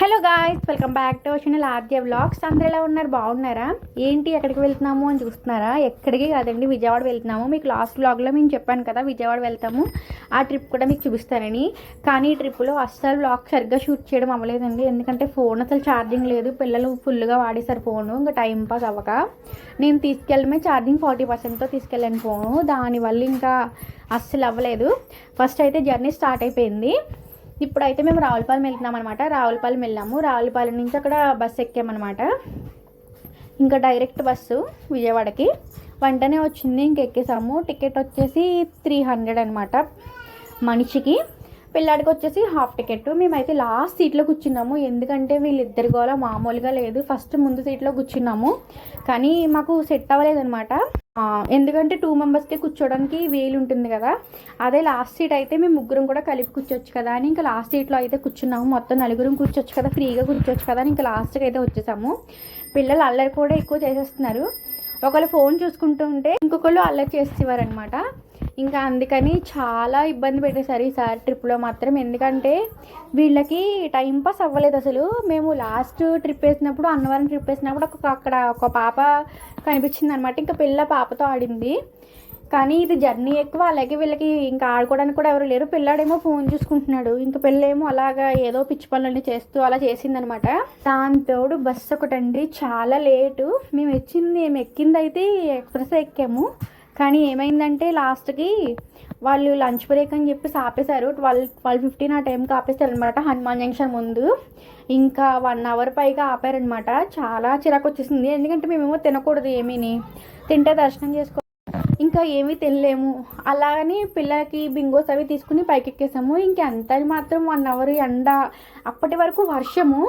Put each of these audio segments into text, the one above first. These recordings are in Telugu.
Hello guys welcome back to channel Aadya vlogs అందరు ఎలా ఉన్నారు? బాగున్నారా? ఏంటి ఎక్కడికి వెళ్తున్నాము అని చూస్తున్నారా? ఎక్కడికి కాదండి విజయవాడ వెళ్తున్నాము. మీకు లాస్ట్ వ్లాగ్లో మేము చెప్పాను కదా విజయవాడ వెళ్తాము. ఆ ట్రిప్ కూడా మీకు చూపిస్తానని. కానీ ఈ ట్రిప్లో అస్సలు వ్లాగ్ సరిగ్గా షూట్ చేయడం అవ్వలేదండి. ఎందుకంటే ఫోన్ అసలు ఛార్జింగ్ లేదు. పిల్లలు ఫుల్గా వాడేశారు ఫోను ఇంకా టైం పాస్ అవ్వక. నేను తీసుకెళ్ళడమే ఛార్జింగ్ ఫార్టీ పర్సెంట్తో తీసుకెళ్ళాను ఫోను దానివల్ల ఇంకా అస్సలు అవ్వలేదు. ఫస్ట్ అయితే జర్నీ స్టార్ట్ అయిపోయింది. ఇప్పుడైతే మేము రావులపాలెం వెళ్తున్నాం అనమాట రావులపాలెం వెళ్ళాము. రావులపాలెం నుంచి అక్కడ బస్సు ఎక్కామన్నమాట ఇంకా డైరెక్ట్ బస్సు విజయవాడకి. వెంటనే వచ్చింది ఇంక ఎక్కేసాము. టికెట్ వచ్చేసి త్రీ హండ్రెడ్ అనమాట మనిషికి. పిల్లాడికి వచ్చేసి హాఫ్ టికెట్. మేమైతే లాస్ట్ సీట్లో కూర్చున్నాము. ఎందుకంటే వీళ్ళిద్దరి గోల మామూలుగా లేదు. ఫస్ట్ ముందు సీట్లో కూర్చున్నాము. కానీ మాకు సెట్ అవ్వలేదన్నమాట. ఎందుకంటే టూ మెంబర్స్కి కూర్చోడానికి వీలు ఉంటుంది కదా. అదే లాస్ట్ సీట్ అయితే మేము ముగ్గురం కూడా కలిపి కూర్చోవచ్చు కదా అని ఇంకా లాస్ట్ సీట్లో అయితే కూర్చున్నాము. మొత్తం నలుగురం కూర్చోవచ్చు కదా ఫ్రీగా కూర్చోవచ్చు కదా అని ఇంకా లాస్ట్కి అయితే వచ్చేసాము. పిల్లలు అల్లరి కూడా ఎక్కువ చేసేస్తున్నారు. ఒకళ్ళు ఫోన్ చూసుకుంటూ ఉంటే ఇంకొకళ్ళు అల్లరి చేసేవారనమాట ఇంకా అందుకని చాలా ఇబ్బంది పెట్టేశారు ఈసారి ట్రిప్లో మాత్రం. ఎందుకంటే వీళ్ళకి టైం పాస్ అవ్వలేదు అసలు. మేము లాస్ట్ ట్రిప్ వేసినప్పుడు అన్నవరం ట్రిప్ వేసినప్పుడు ఒక అక్కడ ఒక పాప కనిపించింది అనమాట ఇంకా పిల్ల పాపతో ఆడింది. కానీ ఇది జర్నీ ఎక్కువ. అలాగే వీళ్ళకి ఇంకా ఆడుకోవడానికి కూడా ఎవరు లేరు. పిల్లాడేమో ఫోన్ చూసుకుంటున్నాడు. ఇంకా పిల్లేమో అలాగా ఏదో పిచ్చి పనులన్నీ చేస్తూ అలా చేసిందనమాట దాంతోడు బస్సు ఒకటండి. చాలా లేటు. మేము ఎక్కింది మేము ఎక్కింది అయితే ఎక్స్ప్రెస్ ఎక్కాము. కానీ ఏమైందంటే లాస్ట్కి వాళ్ళు లంచ్ బ్రేక్ అని చెప్పి ఆపేశారు. ట్వెల్వ్ ట్వెల్వ్ ఫిఫ్టీన్ ఆ టైంకి ఆపేశారు అనమాట హనుమాన్ జంక్షన్ ముందు. ఇంకా వన్ అవర్ పైగా ఆపారనమాట చాలా చిరాకు వచ్చేసింది. ఎందుకంటే మేమేమో తినకూడదు ఏమీని. తింటే దర్శనం చేసుకో ఇంకా ఏమీ తినలేము. అలాగని పిల్లలకి బింగోస్ అవి తీసుకుని పైకి ఎక్కేసాము ఇంకెంత మాత్రం వన్ అవర్ ఎండ అప్పటి వరకు వర్షము.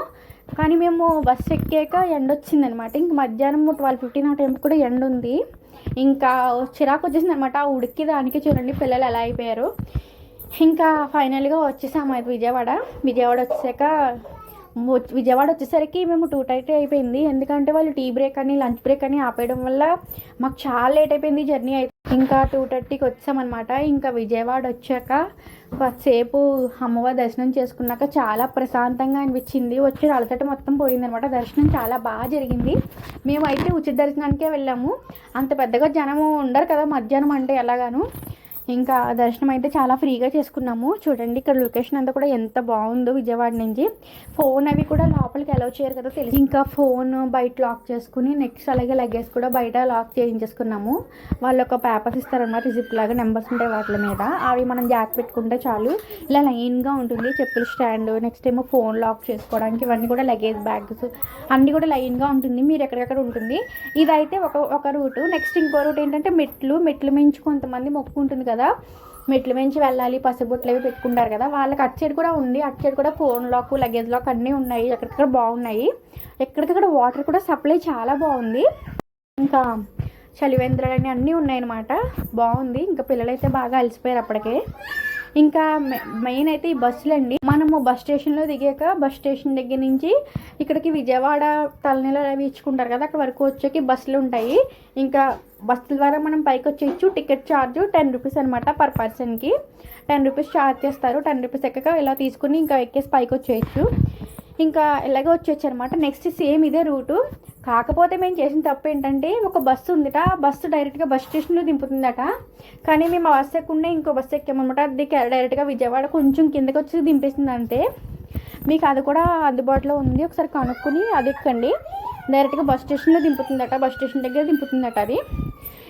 కానీ మేము బస్సు ఎక్కాక ఎండ వచ్చిందనమాట ఇంక మధ్యాహ్నం ట్వెల్వ్ ఫిఫ్టీన్ ఆ టైంకి కూడా ఎండ ఉంది ఇంకా చిరాకు వచ్చేసింది అనమాట ఆ ఉడికి దానికి చూడండి పిల్లలు ఎలా అయిపోయారు. ఇంకా ఫైనల్గా వచ్చేసాము అది విజయవాడ. విజయవాడ వచ్చాక విజయవాడ వచ్చేసరికి మేము టూ థర్టీ అయిపోయింది. ఎందుకంటే వాళ్ళు టీ బ్రేక్ అని లంచ్ బ్రేక్ అని ఆపేయడం వల్ల మాకు చాలా లేట్ అయిపోయింది జర్నీ అయితే. ఇంకా టూ థర్టీకి వచ్చామన్నమాట. ఇంకా విజయవాడ వచ్చాక కాసేపు అమ్మవారి దర్శనం చేసుకున్నాక చాలా ప్రశాంతంగా అనిపించింది. వచ్చి అలసట మొత్తం పోయిందనమాట దర్శనం చాలా బాగా జరిగింది. మేము అయితే ఉచిత దర్శనానికే వెళ్ళాము. అంత పెద్దగా జనము ఉండరు కదా మధ్యాహ్నం అంటే ఎలాగాను. ఇంకా దర్శనం అయితే చాలా ఫ్రీగా చేసుకున్నాము. చూడండి ఇక్కడ లొకేషన్ అంతా కూడా ఎంత బాగుందో విజయవాడ నుంచి. ఫోన్ అవి కూడా లోపలికి అలౌ చేయరు కదా తెలిసి. ఇంకా ఫోన్ బయట లాక్ చేసుకుని నెక్స్ట్ అలాగే లగేజ్ కూడా బయట లాక్ చేయించేసుకున్నాము. వాళ్ళు ఒక పేపర్స్ ఇస్తారన్నమాట రిసిప్ట్ లాగా నెంబర్స్ ఉంటాయి వాటి మీద. అవి మనం జాక్ పెట్టుకుంటే చాలు. ఇలా లైన్గా ఉంటుంది చెప్పుల స్టాండ్ నెక్స్ట్ ఏమో ఫోన్ లాక్ చేసుకోవడానికి ఇవన్నీ కూడా లగేజ్ బ్యాగ్స్ అన్నీ కూడా లైన్గా ఉంటుంది మీరు ఎక్కడెక్కడ ఉంటుంది. ఇదైతే ఒక ఒక రూటు నెక్స్ట్ ఇంకో రూట్ ఏంటంటే మెట్లు. మెట్లు మించి కొంతమంది మొక్కు ఉంటుంది కదా? మెట్లు మించి వెళ్ళాలి పసుబొట్లు అవి పెట్టుకుంటారు కదా? వాళ్ళకి అటు సైడ్ కూడా ఉంది అటు సైడ్ కూడా ఫోన్ లాక్ లగేజ్ లాక్ అన్నీ ఉన్నాయి ఎక్కడికక్కడ బాగున్నాయి. ఎక్కడికక్కడ వాటర్ కూడా సప్లై చాలా బాగుంది. ఇంకా చలివేంద్రాలు అన్నీ ఉన్నాయన్నమాట. బాగుంది. ఇంకా పిల్లలైతే బాగా అలసిపోయారు అప్పటికే. ఇంకా మె- మెయిన్ అయితే ఈ బస్సులు అండి. మనము బస్ స్టేషన్లో దిగాక బస్ స్టేషన్ దగ్గర నుంచి ఇక్కడికి విజయవాడ తలనీల అవి ఇచ్చుకుంటారు కదా అక్కడ వరకు వచ్చేకి బస్సులు ఉంటాయి. ఇంకా బస్సుల ద్వారా మనం పైకి వచ్చేయచ్చు. టికెట్ ఛార్జ్ టెన్ రూపీస్ అనమాట పర్ పర్సన్కి. టెన్ రూపీస్ ఛార్జ్ చేస్తారు. టెన్ రూపీస్ ఎక్కక ఇలా తీసుకుని ఇంకా ఎక్కేసి పైకి వచ్చేయచ్చు. ఇంకా ఇలాగే వచ్చేచ్చు అనమాట నెక్స్ట్ సేమ్ ఇదే రూటు. కాకపోతే మేము చేసిన తప్పు ఏంటంటే ఒక బస్సు ఉందిట ఆ బస్సు డైరెక్ట్గా బస్ స్టేషన్లో దింపుతుందట. కానీ మేము ఆ బస్సు ఎక్కకుండా ఇంకో బస్సు ఎక్కామన్నమాట. అది డైరెక్ట్గా విజయవాడ కొంచెం కిందకి వచ్చి దింపేసింది అంతే. మీకు అది కూడా అందుబాటులో ఉంది. ఒకసారి కనుక్కొని అది ఎక్కండి. డైరెక్ట్గా బస్ స్టేషన్లో దింపుతుందట బస్ స్టేషన్ దగ్గర దింపుతుందట అది.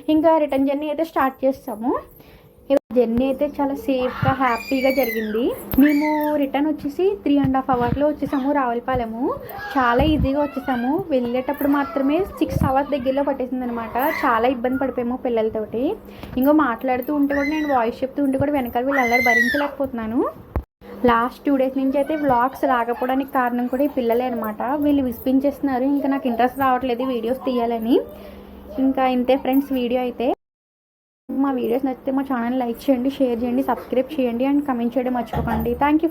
ఇంకా రిటర్న్ జర్నీ అయితే స్టార్ట్ చేస్తాము. జర్నీ అయితే చాలా సేఫ్గా హ్యాపీగా జరిగింది. మేము రిటర్న్ వచ్చేసి త్రీ అండ్ హాఫ్ అవర్లో వచ్చేసాము రావులపాలెము. చాలా ఈజీగా వచ్చేసాము. వెళ్ళేటప్పుడు మాత్రమే సిక్స్ అవర్స్ దగ్గరలో పట్టేసింది అనమాట చాలా ఇబ్బంది పడిపోయాము పిల్లలతోటి. ఇంకో మాట్లాడుతూ ఉంటే కూడా నేను వాయిస్ చెప్తూ ఉంటే కూడా వెనకాల వీళ్ళు అల్లరి భరించలేకపోతున్నాను. లాస్ట్ టూ డేస్ నుంచి అయితే వ్లాగ్స్ రాకపోవడానికి కారణం కూడా ఈ పిల్లలే అనమాట. వీళ్ళు విసిపించేస్తున్నారు. ఇంకా నాకు ఇంట్రెస్ట్ రావట్లేదు వీడియోస్ తీయాలని. ఇంకా ఇంతే ఫ్రెండ్స్ వీడియో అయితే. మా వీడియోస్ నచ్చితే మా ఛానల్ లైక్ చేయండి షేర్ చేయండి సబ్స్క్రైబ్ చేయండి అండ్ కమెంట్ చేయడం మర్చిపోకండి. Thank you